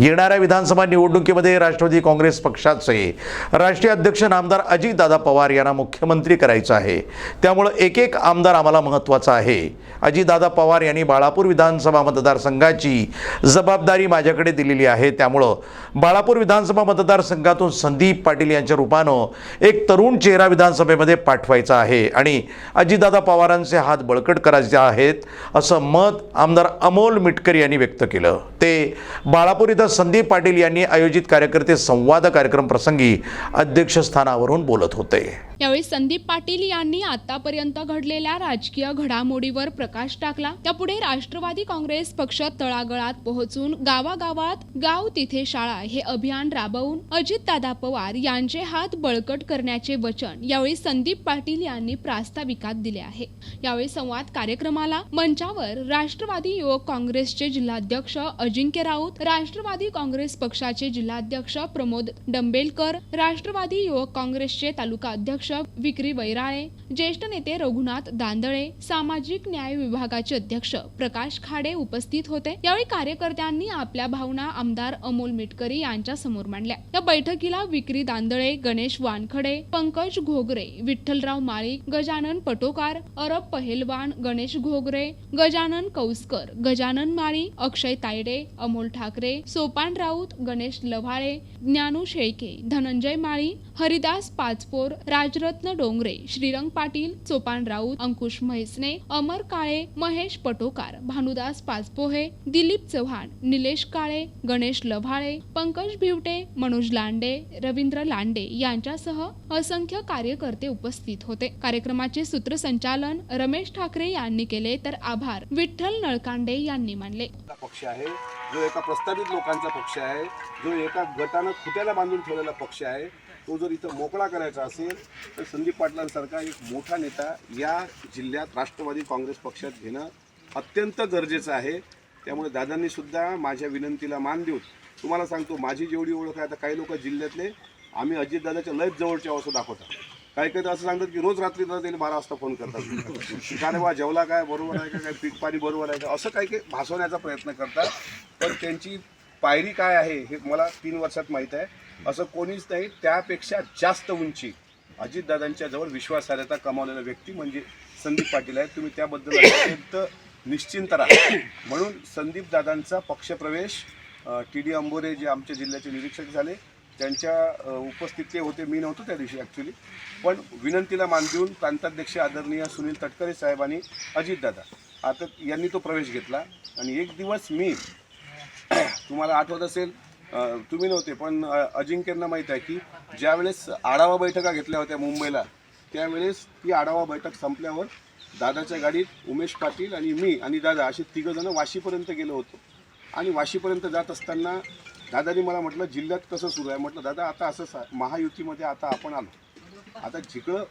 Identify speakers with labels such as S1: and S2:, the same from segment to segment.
S1: येणाऱ्या विधानसभा निवडणुकीमध्ये राष्ट्रवादी काँग्रेस पक्षाचे राष्ट्रीय अध्यक्ष नामदार अजितदादा पवार यांना मुख्यमंत्री करायचं आहे. त्यामुळं एक एक आमदार आम्हाला महत्त्वाचा आहे. अजितदादा पवार यांनी बाळापूर विधानसभा मतदारसंघाची जबाबदारी माझ्याकडे दिलेली आहे. त्यामुळं बाळापूर विधानसभा मतदारसंघातून संदीप पाटील यांच्या रूपानं एक तरुण चेहरा विधानसभेमध्ये पाठवायचा आहे आणि अजितदादा पवारांचे हात बळकट करायचे आहेत असं मत आमदार अमोल मिटकर यांनी व्यक्त केलं. ते बाळापूर इथं संदीप पाटील यांनी आयोजित कार्यकर्ते संवाद कार्यक्रम प्रसंगी अध्यक्षस्थानावरून बोलत होते.
S2: यावेळी संदीप पाटील यांनी आतापर्यंत घडलेल्या राजकीय घडामोडीवर प्रकाश टाकला. त्यापुढे राष्ट्रवादी काँग्रेस पक्ष तळागळात पोहोचून गावागावात गाव तिथे शाळा हे अभियान राबवून अजितदादा पवार यांचे हात बळकट करण्याचे वचन यावेळी संदीप पाटील यांनी प्रास्ताविकात दिले आहे. यावेळी संवाद कार्यक्रमाला मंचावर राष्ट्रवादी युवक काँग्रेसचे जिल्हाध्यक्ष अजिंक्य राऊत राष्ट्रवादी काँग्रेस पक्षाचे जिल्हाध्यक्ष प्रमोद डंबेलकर राष्ट्रवादी युवक काँग्रेसचे तालुका अध्यक्ष विक्री वैराळे ज्येष्ठ नेते रघुनाथ दांदळे सामाजिक न्याय विभागाचे अध्यक्ष प्रकाश खाडे उपस्थित होते. यावेळी कार्यकर्त्यांनी आपल्या भावना आमदार अमोल मिटकरी यांच्या समोर मांडल्या. या बैठकीला विक्री दांदळे गणेश वानखडे पंकज घोगरे विठ्ठलराव माळी गजानन पटोकार अरब पहेलवान गणेश घोगरे गजानन कौसकर गजानन माळी अक्षय तायडे अमोल ठाकरे सोपान राऊत गणेश लव्हाळे ज्ञानू शेळके धनंजय माळी हरिदास पाचपोर राज राजरत्न डोंगरे श्रीरंग पाटील चोपान राऊत अंकुश म्हैसने अमर काळे महेश पटोकार भानुदास पाचपोहे दिलीप चव्हाण निलेश काळे गणेश लव्हाळे पंकज भिवटे मनोज लांडे रवींद्र लांडे यांच्यासह असंख्य कार्यकर्ते उपस्थित होते. कार्यक्रमाचे सूत्रसंचालन रमेश ठाकरे यांनी केले तर आभार. विठ्ठल नळकांडे यांनी मानले.
S3: पक्ष आहे जो एका प्रस्तावित लोकांचा पक्ष आहे जो एका गटानं खुट्याला बांधून ठेवलेला पक्ष आहे तो जर इथं मोकळा करायचा असेल तर संदीप पाटलांसारखा एक मोठा नेता या जिल्ह्यात राष्ट्रवादी काँग्रेस पक्षात घेणं अत्यंत गरजेचं आहे. त्यामुळे दादांनी सुद्धा माझ्या विनंतीला मान देऊन तुम्हाला सांगतो माझी जेवढी ओळख आहे आता काही लोक जिल्ह्यातले आम्ही अजितदादाच्या लयच जवळच्या असं दाखवतात. काही काही तर असं सांगतात की रोज रात्री दादा त्यांनी बारा वाजता फोन करतात. का रे बा जेवला काय बरोबर आहे का काय पीक पाणी बरोबर आहे का? असं काही काही भासवण्याचा प्रयत्न करतात. पण त्यांची पायरी काय आहे हे मला तीन वर्षात माहीत आहे. असं कोणीच नाही त्यापेक्षा जास्त उंची. अजितदादांच्या जवळ विश्वासार्हता कमावलेला व्यक्ती म्हणजे संदीप पाटील आहेत. तुम्ही त्याबद्दल अत्यंत निश्चिंत राहा. म्हणून संदीप दादांचा पक्षप्रवेश टी डी अंबोरे जे आमच्या जिल्ह्याचे निरीक्षक झाले त्यांच्या अ, उपस्थित ते होते. मी नव्हतो त्या दिवशी ॲक्च्युली पण विनंतीला मान देऊन प्रांताध्यक्ष आदरणीय सुनील तटकरे साहेबांनी अजितदादा. आता यांनी तो प्रवेश घेतला. आणि एक दिवस मी तुम्हाला आठवत असेल तुम्ही नव्हते पण अजिंक्यांना माहीत आहे की ज्यावेळेस आढावा बैठका घेतल्या होत्या मुंबईला त्यावेळेस ती आढावा बैठक संपल्यावर दादाच्या गाडीत उमेश पाटील आणि मी आणि दादा असे तिघंजणं वाशीपर्यंत गेलो होतो. आणि वाशीपर्यंत जात असताना दादानी मला म्हटलं जिल्ह्यात कसं सुरू आहे? म्हटलं दादा आता असं महायुतीमध्ये आता आपण आलो. आता जिकडं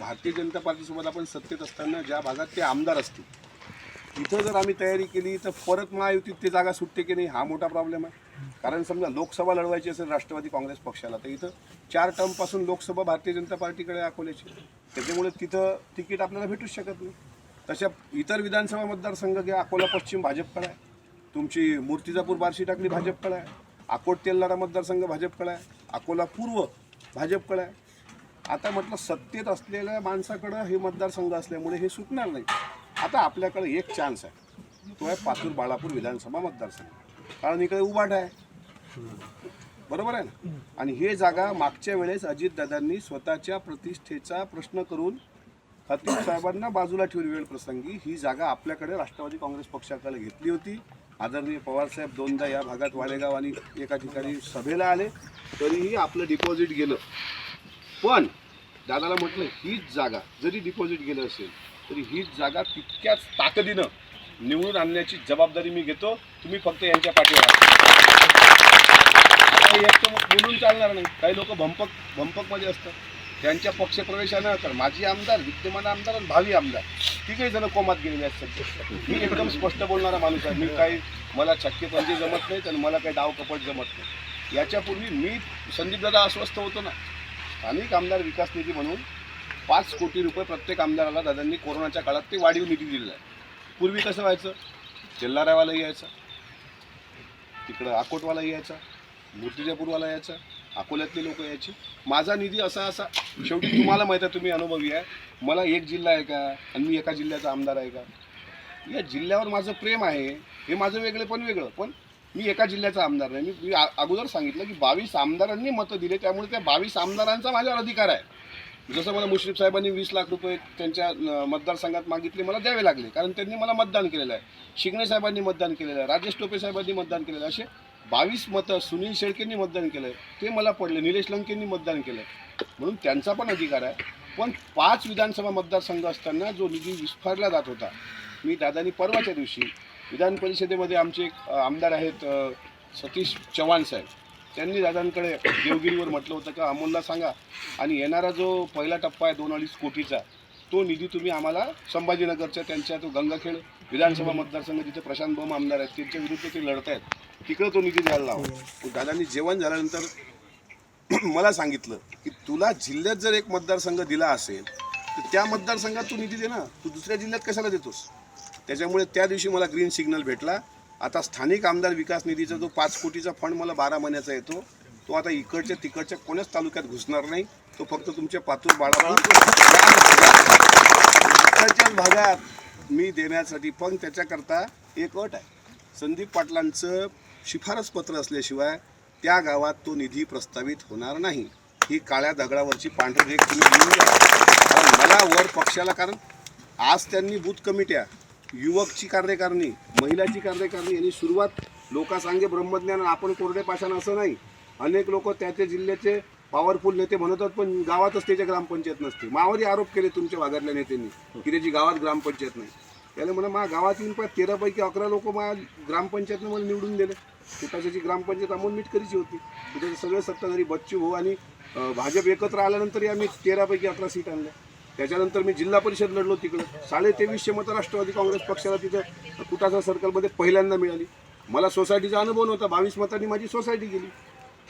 S3: भारतीय जनता पार्टीसोबत आपण सत्तेत असताना ज्या भागात ते आमदार असतील इथं जर आम्ही तयारी केली तर परत महायुतीत ते जागा सुटते की नाही हा मोठा प्रॉब्लेम आहे. कारण समजा लोकसभा लढवायची असेल राष्ट्रवादी काँग्रेस पक्षाला तर इथं चार टर्मपासून लोकसभा भारतीय जनता पार्टीकडे अकोल्याची. त्याच्यामुळे तिथं तिकीट आपल्याला भेटूच शकत नाही. तशा इतर विधानसभा मतदारसंघ घ्या अकोला पश्चिम भाजपकडे आहे. तुमची मूर्तिजापूर बार्शी टाकली भाजपकडे आहे. अकोट तेलनाडा मतदारसंघ भाजपकडे आहे. अकोला पूर्व भाजपकडे आहे. आता म्हटलं सत्तेत असलेल्या माणसाकडं हे मतदारसंघ असल्यामुळे हे सुटणार नाही. आता आपल्याकडे एक चान्स आहे. तो आहे पातूर बाळापूर विधानसभा मतदारसंघ. कारण इकडे उभाट आहे. बरोबर आहे ना? आणि हे जागा मागच्या वेळेस अजितदादांनी स्वतःच्या प्रतिष्ठेचा प्रश्न करून खतीब साहेबांना बाजूला ठेवली वेळ प्रसंगी. ही जागा आपल्याकडे राष्ट्रवादी काँग्रेस पक्षाकडे घेतली होती. आदरणीय पवारसाहेब दोनदा या भागात वालेगाव आणि एका ठिकाणी सभेला आले. तरीही आपलं डिपॉझिट गेलं. पण दादाला म्हटलं हीच जागा जरी डिपॉझिट गेलं असेल तरी ही जागा तितक्याच ताकदीनं निवडून आणण्याची जबाबदारी मी घेतो. तुम्ही फक्त यांच्या पाठीवर बोलून चालणार नाही. काही लोक भंपक भंपकमध्ये असतात. त्यांच्या पक्षप्रवेशानं तर माजी आमदार विद्यमान आमदार आणि भावी आमदार तिघही जण कोमात गेलेले असतात मी एकदम स्पष्ट बोलणारा माणूस आहे. मी काही मला छक्केपंजे म्हणजे जमत नाहीत आणि मला काही डाव कपट जमत नाही. याच्यापूर्वी मी संदीपदादा अस्वस्थ होतो ना. स्थानिक आमदार विकास निधी म्हणून पाच कोटी रुपये प्रत्येक आमदाराला दादांनी कोरोनाच्या काळात ते वाढीव निधी दिलेला आहे. पूर्वी कसं व्हायचं? तेल्लारावाला यायचं तिकडं अकोटवाला यायचा मूर्तिजापूरवाला यायचा अकोल्यातले लोक यायचे. माझा निधी असा असा शेवटी तुम्हाला माहीत आहे तुम्ही अनुभवी आहे. मला एक जिल्हा आहे का? आणि मी एका जिल्ह्याचा आमदार आहे का? या जिल्ह्यावर माझं प्रेम आहे हे माझं वेगळं पण वेगळं पण मी एका जिल्ह्याचा आमदार नाही मी अगोदर सांगितलं की बावीस आमदारांनी मतं दिले त्यामुळे त्या बावीस आमदारांचा माझ्यावर अधिकार आहे. जसं मला मुश्रीफ साहेबांनी वीस लाख रुपये त्यांच्या मतदारसंघात मागितले मला द्यावे लागले. कारण त्यांनी मला मतदान केलेलं आहे. शिंगणे साहेबांनी मतदान केलेलं आहे. राजेश टोपे साहेबांनी मतदान केलेलं आहे. असे बावीस मतं सुनील शेळकेंनी मतदान केलं आहे ते मला पडले. निलेश लंकेंनी मतदान केलं आहे म्हणून त्यांचा पण अधिकार आहे. पण पाच विधानसभा मतदारसंघ असताना जो निधी विस्फारला जात होता मी दादानी परवाच्या दिवशी विधान परिषदेमध्ये आमचे एक आमदार आहेत सतीश चव्हाण साहेब. त्यांनी दादांकडे देवगिरीवर म्हटलं होतं का अमोलला सांगा. आणि येणारा जो पहिला टप्पा आहे दोन अडीच कोटीचा तो निधी तुम्ही आम्हाला संभाजीनगरच्या त्यांच्या तो गंगाखेड विधानसभा मतदारसंघ जिथे प्रशांत बम आमदार आहेत त्यांच्या विरुद्ध ते लढत आहेत. तिकडं तो निधी द्यायला लावा. दादांनी जेवण झाल्यानंतर मला सांगितलं की तुला जिल्ह्यात जर एक मतदारसंघ दिला असेल तर त्या मतदारसंघात तू निधी दे ना. तू दुसऱ्या जिल्ह्यात कशाला देतोस? त्याच्यामुळे त्या दिवशी मला ग्रीन सिग्नल भेटला. आता स्थानिक आमदार विकास निधीचा जो पाच कोटीचा फंड मला बारा महिन्याचा येतो तो आता इकडच्या तिकडच्या कोण्याच तालुक्यात घुसणार नाही. तो फक्त तुमच्या पातूर बाळापूर इकडच्याच भागात मी देण्यासाठी पण त्याच्याकरता एक अट आहे. संदीप पाटलांचं शिफारस पत्र असल्याशिवाय त्या गावात तो निधी प्रस्तावित होणार नाही. ही काळ्या दगडावरची पांढरी रेख तुम्ही कारण मला वर पक्षाला कारण आज त्यांनी बूथ कमिट्या युवकची कार्यकारणी महिलाची कार्यकारणी यांनी सुरुवात लोकांसांगे ब्रह्मज्ञान आपण कोरडे पाषाण असं नाही. अनेक लोक त्या त्या जिल्ह्याचे पॉवरफुल नेते म्हणतात पण गावातच त्याच्या ग्रामपंचायत नसते. मावरी आरोप केले तुमच्या भागातल्या नेत्यांनी की त्याची गावात ग्रामपंचायत नाही. त्याला म्हणा मा गावात येऊन पाय तेरापैकी अकरा लोक मा ग्रामपंचायतनं मला निवडून दिले. कुटाच्याची ग्रामपंचायत अमोल मिटकरीची होती. त्याचे सगळे सत्ताधारी बच्चू भाऊ आणि भाजप एकत्र आल्यानंतरही आम्ही तेरापैकी अकरा सीट आणल्या. त्याच्यानंतर मी जिल्हा परिषद लढलो तिकडं. साडे तेवीसशे मतं राष्ट्रवादी काँग्रेस पक्षाला तिथं कुटाचा सर्कलमध्ये पहिल्यांदा मिळाली. मला सोसायटीचा अनुभव नव्हता. बावीस मतांनी माझी सोसायटी गेली.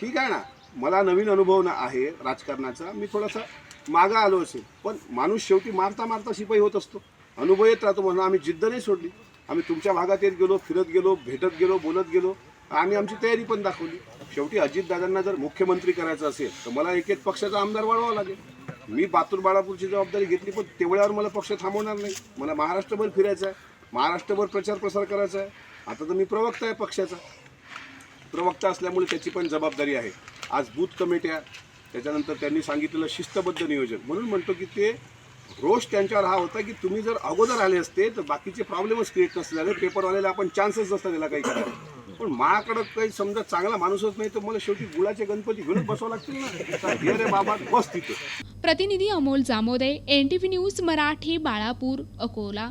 S3: ठीक आहे ना? मला नवीन अनुभव ना आहे राजकारणाचा. मी थोडासा मागं आलो असेल. पण माणूस शेवटी मारता मारता शिपाई होत असतो. अनुभव येत राहतो म्हणून आम्ही जिद्द नाही सोडली. आम्ही तुमच्या भागात येत गेलो फिरत गेलो भेटत गेलो बोलत गेलो. आम्ही आमची तयारी पण दाखवली. शेवटी अजितदादांना जर मुख्यमंत्री करायचं असेल तर मला एक एक पक्षाचा आमदार वाढवावा लागेल. मी बातूर बाळापूरची जबाबदारी घेतली पण तेवढ्यावर मला पक्ष थांबवणार नाही. मला महाराष्ट्रभर फिरायचं आहे. महाराष्ट्रभर प्रचार प्रसार करायचा आहे. आता तर मी प्रवक्ता आहे पक्षाचा. प्रवक्ता असल्यामुळे त्याची पण जबाबदारी आहे. आज बूथ कमिट्या त्याच्यानंतर त्यांनी सांगितलेलं शिस्तबद्ध नियोजन. म्हणून म्हणतो की ते रोष त्यांच्यावर हा होता की तुम्ही जर अगोदर आले असते तर बाकीचे प्रॉब्लेमच क्रिएट नसते झाले पेपरवाल्याला आपण चान्सच नसता त्याला काही करायला पण माझ्याकडं काही समजा चांगला माणूसच नाही तर मला शेवटी गुळाचे गणपती घेऊन बसावं लागतील ना? हे रे बाबा बस तिथे.
S2: प्रतिनिधी Amol Jamode N T V news Marathi Balapur Akola.